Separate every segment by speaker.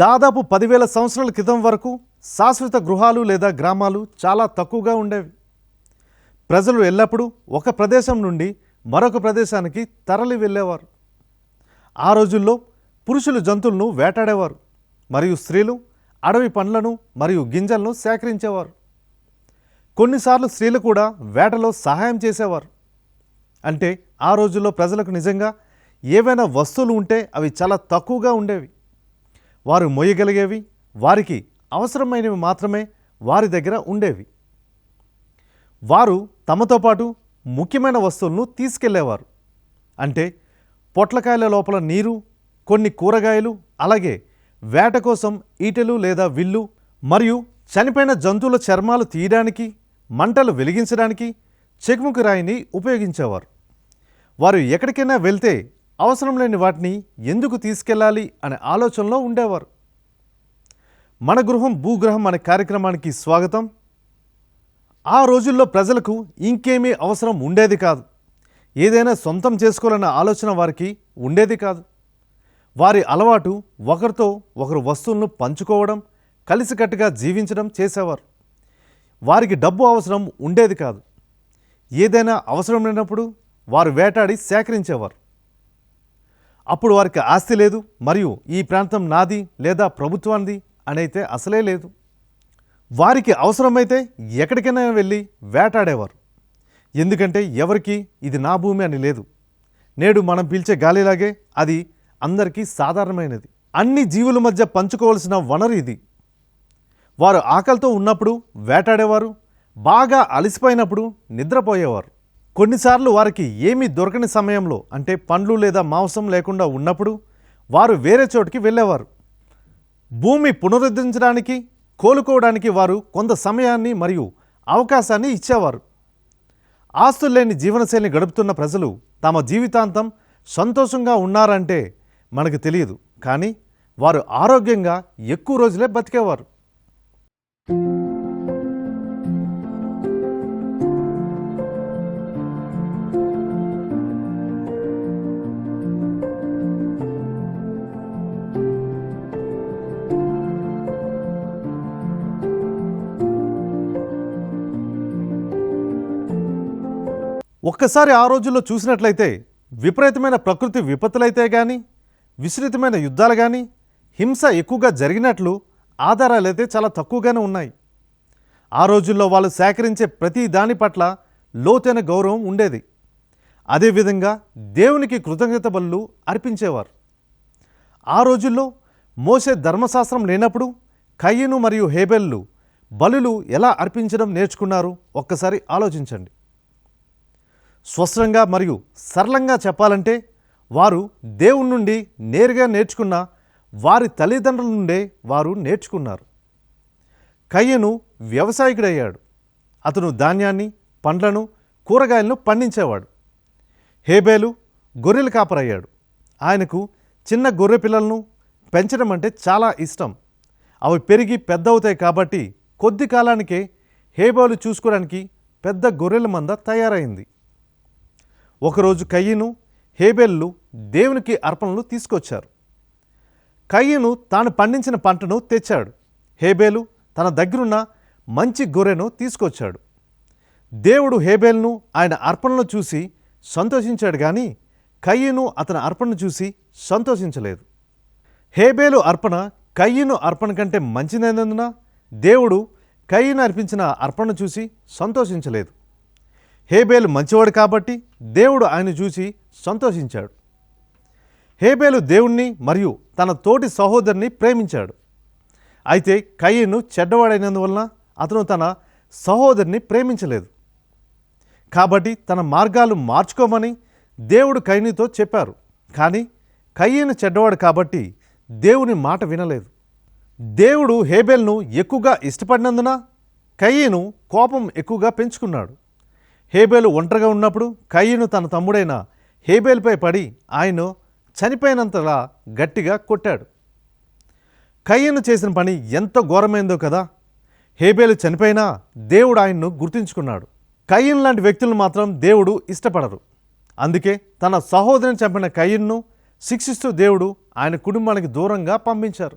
Speaker 1: దాదాపు పదివేల సంవత్సరాల క్రితం వరకు శాశ్వత గృహాలు లేదా గ్రామాలు చాలా తక్కువగా ఉండేవి. ప్రజలు ఎల్లప్పుడూ ఒక ప్రదేశం నుండి మరొక ప్రదేశానికి తరలి వెళ్ళేవారు. ఆ రోజుల్లో పురుషులు జంతువులను వేటాడేవారు మరియు స్త్రీలు అడవి పండ్లను మరియు గింజలను సేకరించేవారు. కొన్నిసార్లు స్త్రీలు కూడా వేటలో సహాయం చేసేవారు. అంటే ఆ రోజుల్లో ప్రజలకు నిజంగా ఏవైనా వస్తువులు ఉంటే అవి చాలా తక్కువగా ఉండేవి. వారు మొయ్యగలిగేవి వారికి అవసరమైనవి మాత్రమే వారి దగ్గర ఉండేవి. వారు తమతో పాటు ముఖ్యమైన వస్తువులను తీసుకెళ్ళేవారు. అంటే పొట్లకాయల లోపల నీరు కొన్ని కూరగాయలు అలాగే వేట కోసం ఈటెలు లేదా విల్లు మరియు చనిపోయిన జంతువుల చర్మాలు తీయడానికి మంటలు వెలిగించడానికి చెకుముకు రాయిని ఉపయోగించేవారు. వారు ఎక్కడికైనా వెళ్తే అవసరం లేని వాటిని ఎందుకు తీసుకెళ్ళాలి అనే ఆలోచనలో ఉండేవారు. మన గృహం భూగ్రహం అనే కార్యక్రమానికి స్వాగతం. ఆ రోజుల్లో ప్రజలకు ఇంకేమీ అవసరం ఉండేది కాదు. ఏదైనా సొంతం చేసుకోవాలన్న ఆలోచన వారికి ఉండేది కాదు. వారి అలవాటు ఒకరితో ఒకరు వస్తువులను పంచుకోవడం కలిసికట్టుగా జీవించడం చేసేవారు. వారికి డబ్బు అవసరం ఉండేది కాదు. ఏదైనా అవసరం లేనప్పుడు వారు వేటాడి సేకరించేవారు. అప్పుడు వారికి ఆస్తి లేదు మరియు ఈ ప్రాంతం నాది లేదా ప్రభుత్వానిది అనైతే అసలే లేదు. వారికి అవసరమైతే ఎక్కడికైనా వెళ్ళి వేటాడేవారు. ఎందుకంటే ఎవరికి ఇది నా భూమి అని లేదు. నేడు మనం పీల్చే గాలిలాగే అది అందరికీ సాధారణమైనది. అన్ని జీవుల మధ్య పంచుకోవాల్సిన వనరు ఇది. వారు ఆకలితో ఉన్నప్పుడు వేటాడేవారు బాగా అలసిపోయినప్పుడు నిద్రపోయేవారు. కొన్నిసార్లు వారికి ఏమీ దొరకని సమయంలో అంటే పండ్లు లేదా మాంసం లేకుండా ఉన్నప్పుడు వారు వేరే చోటికి వెళ్ళేవారు. భూమి పునరుద్ధరించడానికి కోలుకోవడానికి వారు కొంత సమయాన్ని మరియు అవకాశాన్ని ఇచ్చేవారు. ఆస్తులు లేని జీవనశైలిని గడుపుతున్న ప్రజలు తమ జీవితాంతం సంతోషంగా ఉన్నారంటే మనకు తెలియదు. కానీ వారు ఆరోగ్యంగా ఎక్కువ రోజులే బతికేవారు. ఒక్కసారి ఆ రోజుల్లో చూసినట్లయితే విపరీతమైన ప్రకృతి విపత్తులైతే కానీ విస్తృతమైన యుద్ధాలు కానీ హింస ఎక్కువగా జరిగినట్లు ఆధారాలైతే చాలా తక్కువగానే ఉన్నాయి. ఆ రోజుల్లో వాళ్ళు సేకరించే ప్రతి దాని పట్ల లోతైన గౌరవం ఉండేది. అదేవిధంగా దేవునికి కృతజ్ఞత బలులు అర్పించేవారు. ఆ రోజుల్లో మోసే ధర్మశాస్త్రం లేనప్పుడు కయ్యను మరియు హేబెల్లు బలులు ఎలా అర్పించడం నేర్చుకున్నారు ఒక్కసారి ఆలోచించండి. స్వస్థంగా మరియు సరళంగా చెప్పాలంటే వారు దేవుని నుండి నేరుగా నేర్చుకున్న వారి తల్లిదండ్రుల నుండే వారు నేర్చుకున్నారు. కయ్యను వ్యవసాయకుడయ్యాడు. అతను ధాన్యాన్ని పండ్లను కూరగాయలను పండించేవాడు. హేబేలు గొర్రెల కాపరయ్యాడు. ఆయనకు చిన్న గొర్రె పిల్లలను పెంచడం అంటే చాలా ఇష్టం. అవి పెరిగి పెద్ద అవుతాయి కాబట్టి కొద్ది కాలానికే హేబేలు చూసుకోవడానికి పెద్ద గొర్రెల మంద తయారైంది. ఒకరోజు కయ్యను హేబెల్లు దేవునికి అర్పణలు తీసుకొచ్చారు. కయ్యను తాను పండించిన పంటను తెచ్చాడు. హేబేలు తన దగ్గరున్న మంచి గొర్రెను తీసుకొచ్చాడు. దేవుడు హేబేల్ను ఆయన అర్పణను చూసి సంతోషించాడు కానీ కయ్యను అతని అర్పణను చూసి సంతోషించలేదు. హేబేలు అర్పణ కయ్యను అర్పణ కంటే మంచిదైనందున దేవుడు కయ్యను అర్పించిన అర్పణను చూసి సంతోషించలేదు. హేబేలు మంచివాడు కాబట్టి దేవుడు ఆయన చూసి సంతోషించాడు. హేబేలు దేవుణ్ణి మరియు తన తోటి సహోదరుని ప్రేమించాడు. అయితే కయ్యను చెడ్డవాడైనందువలన అతను తన సహోదరిని ప్రేమించలేదు. కాబట్టి తన మార్గాలు మార్చుకోమని దేవుడు కయ్యనితో చెప్పారు. కానీ కయ్యను చెడ్డవాడు కాబట్టి దేవుని మాట వినలేదు. దేవుడు హేబేల్ను ఎక్కువగా ఇష్టపడినందున కయ్యను కోపం ఎక్కువగా పెంచుకున్నాడు. హేబేలు ఒంటరిగా ఉన్నప్పుడు కయ్యను తన తమ్ముడైన హేబేలుపై పడి ఆయన చనిపోయినంతలా గట్టిగా కొట్టాడు. కయ్యను చేసిన పని ఎంత ఘోరమైందో కదా! హేబేలు చనిపోయినా దేవుడు ఆయన్ను గుర్తుంచుకున్నాడు. కయ్యన్ లాంటి వ్యక్తులను మాత్రం దేవుడు ఇష్టపడరు. అందుకే తన సహోదరిని చంపిన కయ్యన్ను శిక్షిస్తూ దేవుడు ఆయన కుటుంబానికి దూరంగా పంపించారు.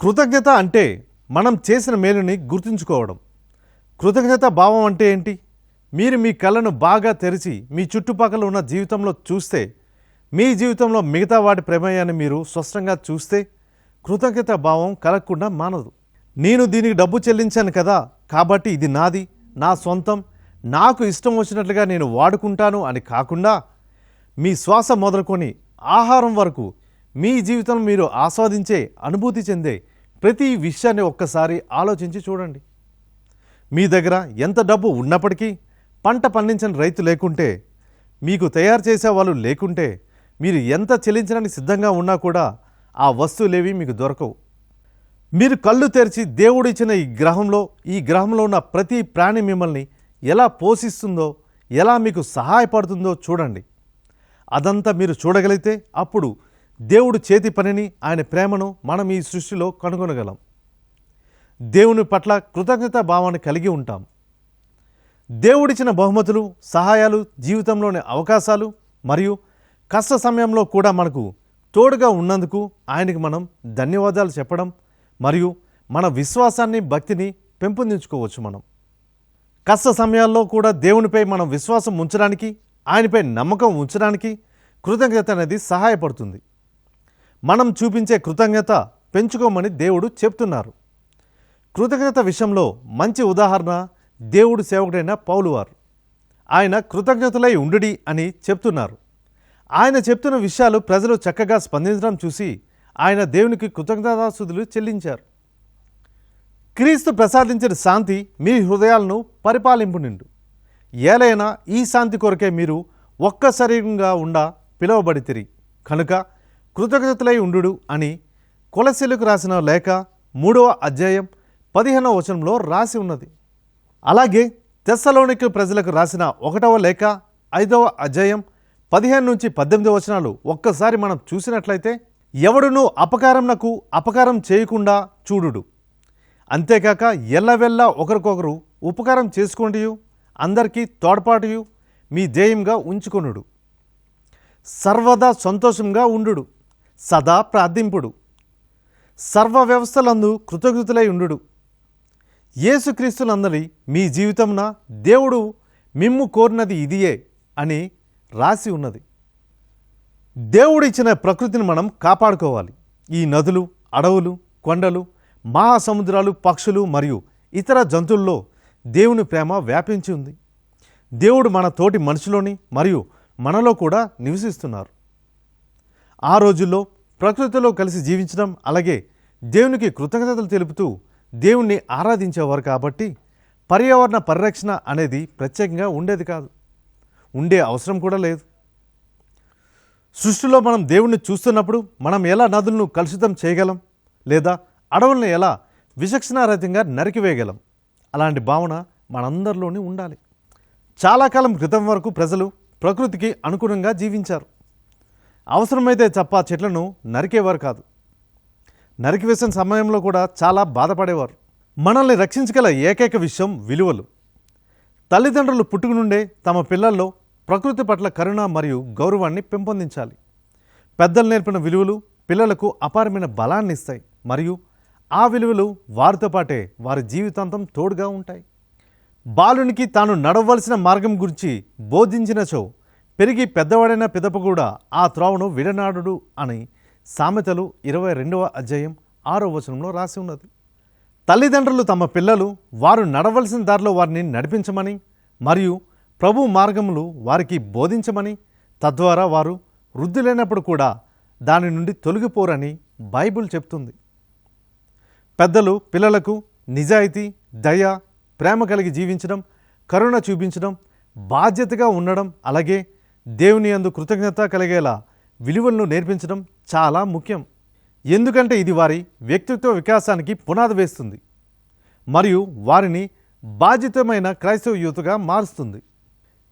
Speaker 1: కృతజ్ఞత అంటే మనం చేసిన మేలుని గుర్తుంచుకోవడం. కృతజ్ఞత భావం అంటే ఏంటి? మీరు మీ కళ్ళను బాగా తెరిచి మీ చుట్టుపక్కల ఉన్న జీవితంలో చూస్తే మీ జీవితంలో మిగతా వాటి ప్రమేయాన్ని మీరు స్పష్టంగా చూస్తే కృతజ్ఞత భావం కలగకుండా మానదు. నేను దీనికి డబ్బు చెల్లించాను కదా కాబట్టి ఇది నాది నా సొంతం నాకు ఇష్టం వచ్చినట్లుగా నేను వాడుకుంటాను అని కాకుండా మీ శ్వాస మొదలుకొని ఆహారం వరకు మీ జీవితం మీరు ఆస్వాదించే అనుభూతి చెందే ప్రతి విషయాన్ని ఒక్కసారి ఆలోచించి చూడండి. మీ దగ్గర ఎంత డబ్బు ఉన్నప్పటికీ పంట పండించని రైతు లేకుంటే మీకు తయారు చేసే వాళ్ళు లేకుంటే మీరు ఎంత చెల్లించడానికి సిద్ధంగా ఉన్నా కూడా ఆ వస్తువులేవి మీకు దొరకవు. మీరు కళ్ళు తెరిచి దేవుడు ఇచ్చిన ఈ గ్రహంలో ఈ గ్రహంలో ఉన్న ప్రతి ప్రాణి మిమ్మల్ని ఎలా పోషిస్తుందో ఎలా మీకు సహాయపడుతుందో చూడండి. అదంతా మీరు చూడగలిగితే అప్పుడు దేవుడు చేతి పనిని ఆయన ప్రేమను మనం ఈ సృష్టిలో కనుగొనగలం. దేవుని పట్ల కృతజ్ఞత భావాన్ని కలిగి ఉంటాం. దేవుడిచ్చిన బహుమతులు సహాయాలు జీవితంలోని అవకాశాలు మరియు కష్ట సమయంలో కూడా మనకు తోడుగా ఉన్నందుకు ఆయనకి మనం ధన్యవాదాలు చెప్పడం మరియు మన విశ్వాసాన్ని భక్తిని పెంపొందించుకోవచ్చు మనం. కష్ట సమయాల్లో కూడా దేవునిపై మనం విశ్వాసం ఉంచడానికి ఆయనపై నమ్మకం ఉంచడానికి కృతజ్ఞత అనేది సహాయపడుతుంది. మనం చూపించే కృతజ్ఞత పెంచుకోమని దేవుడు చెప్తున్నారు. కృతజ్ఞత విషయంలో మంచి ఉదాహరణ దేవుడు సేవకుడైన పౌలువారు ఆయన కృతజ్ఞతలై ఉండుడి అని చెప్తున్నారు. ఆయన చెప్తున్న విషయాలు ప్రజలు చక్కగా స్పందించడం చూసి ఆయన దేవునికి కృతజ్ఞతాసుదులు చెల్లించారు. క్రీస్తు ప్రసాదించిన శాంతి మీ హృదయాలను పరిపాలింపు నిండు ఏలైనా ఈ శాంతి కొరకే మీరు ఒక్క శరీరంగా ఉండ పిలువబడితిరి కనుక కృతజ్ఞతలై ఉండు అని కొలసీలకు రాసిన లేఖ మూడవ అధ్యాయం పదిహేనవ వచనంలో రాసి ఉన్నది. అలాగే తెస్సలోనికి ప్రజలకు రాసిన ఒకటవ లేఖ ఐదవ అధ్యాయం పదిహేను నుంచి పద్దెనిమిది వచనాలు ఒక్కసారి మనం చూసినట్లయితే ఎవడునూ అపకారంనకు అపకారం చేయకుండా చూడుడు. అంతేకాక ఎల్లవెల్లా ఒకరికొకరు ఉపకారం చేసుకోండి అందరికీ తోడ్పాటు మీ ధ్యేయంగా ఉంచుకొనుడు. సర్వదా సంతోషంగా ఉండుడు. సదా ప్రార్థింపుడు. సర్వ వ్యవస్థలందు కృతజ్ఞతలై ఉండుడు. యేసుక్రీస్తులందరి మీ జీవితంన దేవుడు మిమ్ము కోరినది ఇదియే అని రాసి ఉన్నది. దేవుడిచ్చిన ప్రకృతిని మనం కాపాడుకోవాలి. ఈ నదులు అడవులు కొండలు మహాసముద్రాలు పక్షులు మరియు ఇతర జంతువుల్లో దేవుని ప్రేమ వ్యాపించి ఉంది. దేవుడు మన తోటి మనుషులోని మరియు మనలో కూడా నివసిస్తున్నారు. ఆ రోజుల్లో ప్రకృతిలో కలిసి జీవించడం అలాగే దేవునికి కృతజ్ఞతలు తెలుపుతూ దేవుణ్ణి ఆరాధించేవారు కాబట్టి పర్యావరణ పరిరక్షణ అనేది ప్రత్యేకంగా ఉండేది కాదు. ఉండే అవసరం కూడా లేదు. సృష్టిలో మనం దేవుణ్ణి చూస్తున్నప్పుడు మనం ఎలా నదులను కలుషితం చేయగలం? లేదా అడవులను ఎలా విచక్షణారహితంగా నరికివేయగలం? అలాంటి భావన మనందరిలోనే ఉండాలి. చాలా కాలం క్రితం వరకు ప్రజలు ప్రకృతికి అనుగుణంగా జీవించారు. అవసరమైతే తప్ప చెట్లను నరికేవారు కాదు. నరికివేసిన సమయంలో కూడా చాలా బాధపడేవారు. మనల్ని రక్షించగల ఏకైక విషయం విలువలు. తల్లిదండ్రులు పుట్టుకు నుండే తమ పిల్లల్లో ప్రకృతి పట్ల కరుణ మరియు గౌరవాన్ని పెంపొందించాలి. పెద్దలు నేర్పిన విలువలు పిల్లలకు అపారమైన బలాన్ని ఇస్తాయి మరియు ఆ విలువలు వారితో పాటే వారి జీవితాంతం తోడుగా ఉంటాయి. బాలునికి తాను నడవలసిన మార్గం గురించి బోధించినచో పెరిగి పెద్దవాడైన పిదప కూడా ఆ త్రోవను విడనాడుడు అని సామెతలు ఇరవై రెండవ అధ్యాయం ఆరో వచనంలో రాసి ఉన్నది. తల్లిదండ్రులు తమ పిల్లలు వారు నడవలసిన దారిలో వారిని నడిపించమని మరియు ప్రభు మార్గములు వారికి బోధించమని తద్వారా వారు వృద్ధి లేనప్పుడు కూడా దాని నుండి తొలగిపోరని బైబిల్ చెప్తుంది. పెద్దలు పిల్లలకు నిజాయితీ దయ ప్రేమ కలిగి జీవించడం కరుణ చూపించడం బాధ్యతగా ఉండడం అలాగే దేవుని అందు కృతజ్ఞత కలిగేలా విలువలను నేర్పించడం చాలా ముఖ్యం. ఎందుకంటే ఇది వారి వ్యక్తిత్వ వికాసానికి పునాది వేస్తుంది. మరియు వారిని బాధ్యతమైన క్రైస్తవ యూత్గా మారుస్తుంది.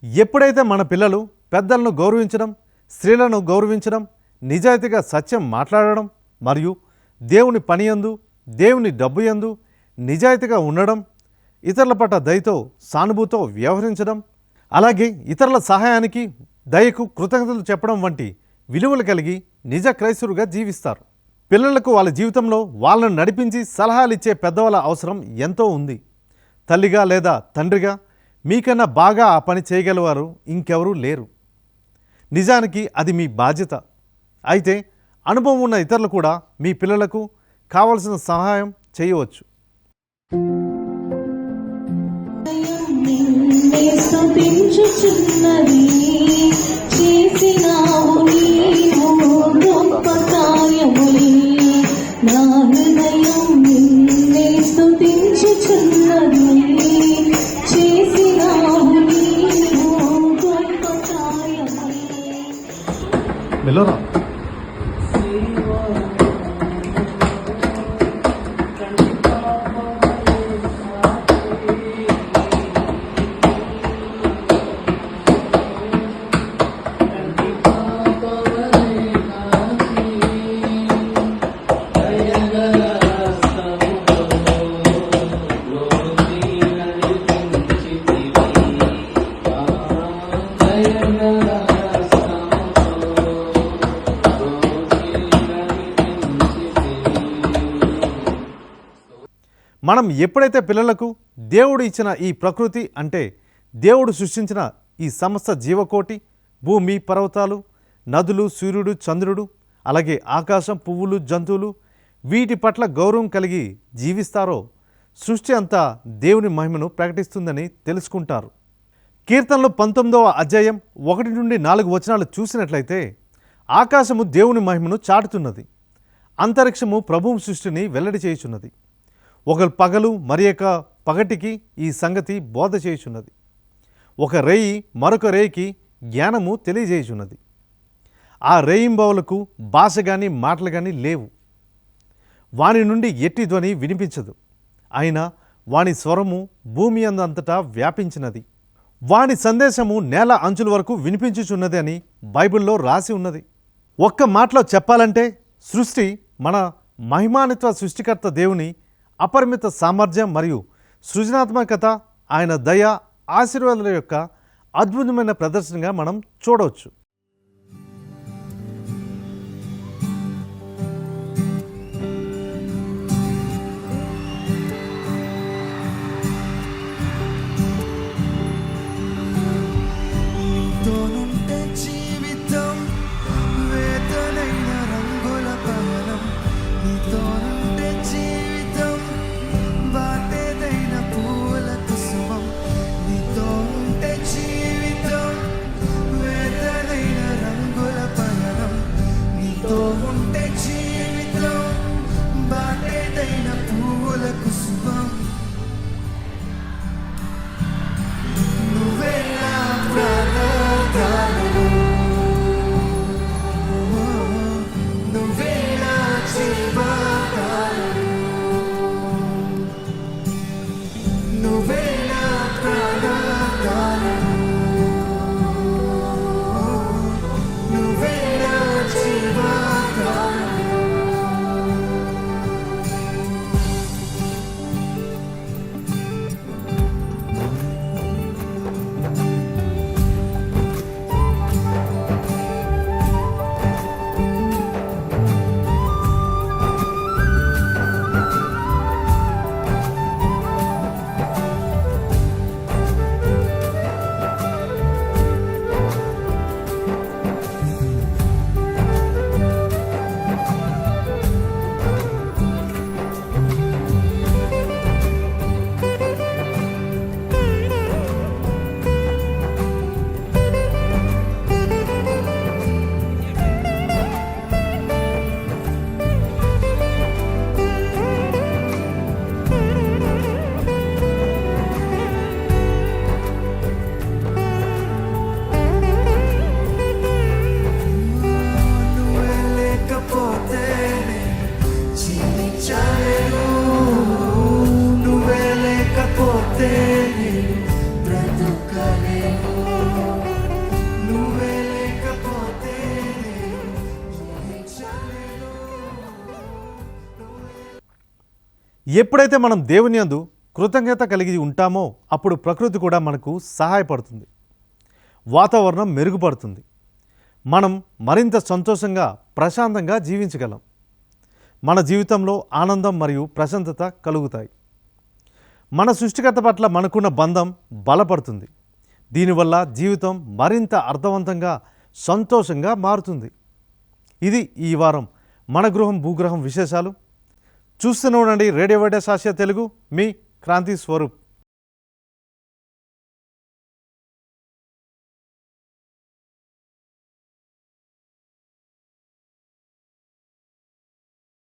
Speaker 1: ఎప్పుడైతే మన పిల్లలు పెద్దలను గౌరవించడం స్త్రీలను గౌరవించడం నిజాయితీగా సత్యం మాట్లాడడం మరియు దేవుని పనియందు దేవుని డబ్బు యందు నిజాయితీగా ఉండడం ఇతరుల పట్ల దయతో సానుభూతో వ్యవహరించడం అలాగే ఇతరుల సహాయానికి దయకు కృతజ్ఞతలు చెప్పడం వంటి విలువలు కలిగి నిజ క్రైస్తవులుగా జీవిస్తారు. పిల్లలకు వాళ్ళ జీవితంలో వాళ్ళను నడిపించి సలహాలు ఇచ్చే పెద్దవాళ్ళ అవసరం ఎంతో ఉంది. తల్లిగా లేదా తండ్రిగా మీకన్నా బాగా ఆ పని చేయగలవారు ఇంకెవరూ లేరు. నిజానికి అది మీ బాధ్యత. అయితే అనుభవం ఉన్న ఇతరులు కూడా మీ పిల్లలకు కావలసిన సహాయం చేయవచ్చు.
Speaker 2: స్తుతించుచున్నది చేసినావు నీవు గొప్ప కార్యములు నా హృదయం నిన్నే స్థుతించుచున్నది చేసినావు నీవు గొప్ప కార్యములు
Speaker 1: మనం ఎప్పుడైతే పిల్లలకు దేవుడు ఇచ్చిన ఈ ప్రకృతి అంటే దేవుడు సృష్టించిన ఈ సమస్త జీవకోటి భూమి పర్వతాలు నదులు సూర్యుడు చంద్రుడు అలాగే ఆకాశం పువ్వులు జంతువులు వీటి పట్ల గౌరవం కలిగి జీవిస్తారో సృష్టి అంతా దేవుని మహిమను ప్రకటిస్తుందని తెలుసుకుంటారు. కీర్తనలు పంతొమ్మిదవ అధ్యాయం ఒకటి నుండి నాలుగు వచనాలు చూసినట్లయితే ఆకాశము దేవుని మహిమను చాటుతున్నది అంతరిక్షము ప్రభువు సృష్టిని వెల్లడి చేయుచున్నది. ఒక పగలు మరి పగటికి ఈ సంగతి బోధ చేయుచున్నది. ఒక రేయి మరొక రేయికి జ్ఞానము తెలియజేయుచున్నది. ఆ రేయింబవులకు భాష కానీ మాటలు కానీ లేవు. వాని నుండి ఎట్టి ధ్వని వినిపించదు. అయినా వాని స్వరము భూమి అందంతటా వ్యాపించినది. వాని సందేశము నేల అంచుల వరకు వినిపించుచున్నది అని బైబిల్లో రాసి ఉన్నది. ఒక్క మాటలో చెప్పాలంటే సృష్టి మన మహిమానిత్వ సృష్టికర్త దేవుని అపరిమిత సామర్థ్యం మరియు సృజనాత్మకత ఆయన దయ ఆశీర్వాదాల యొక్క అద్భుతమైన ప్రదర్శనగా మనం చూడవచ్చు. ఎప్పుడైతే మనం దేవుని యందు కృతజ్ఞత కలిగి ఉంటామో అప్పుడు ప్రకృతి కూడా మనకు సహాయపడుతుంది. వాతావరణం మెరుగుపడుతుంది. మనం మరింత సంతోషంగా ప్రశాంతంగా జీవించగలం. మన జీవితంలో ఆనందం మరియు ప్రశాంతత కలుగుతాయి. మన సృష్టికర్త పట్ల మనకున్న బంధం బలపడుతుంది. దీనివల్ల జీవితం మరింత అర్థవంతంగా సంతోషంగా మారుతుంది. ఇది ఈ వారం మన గృహం భూగ్రహం విశేషాలు. చూస్తూనే ఉండండి రేడియో వైడస్ ఆసియా తెలుగు మీ క్రాంతి స్వరూప్.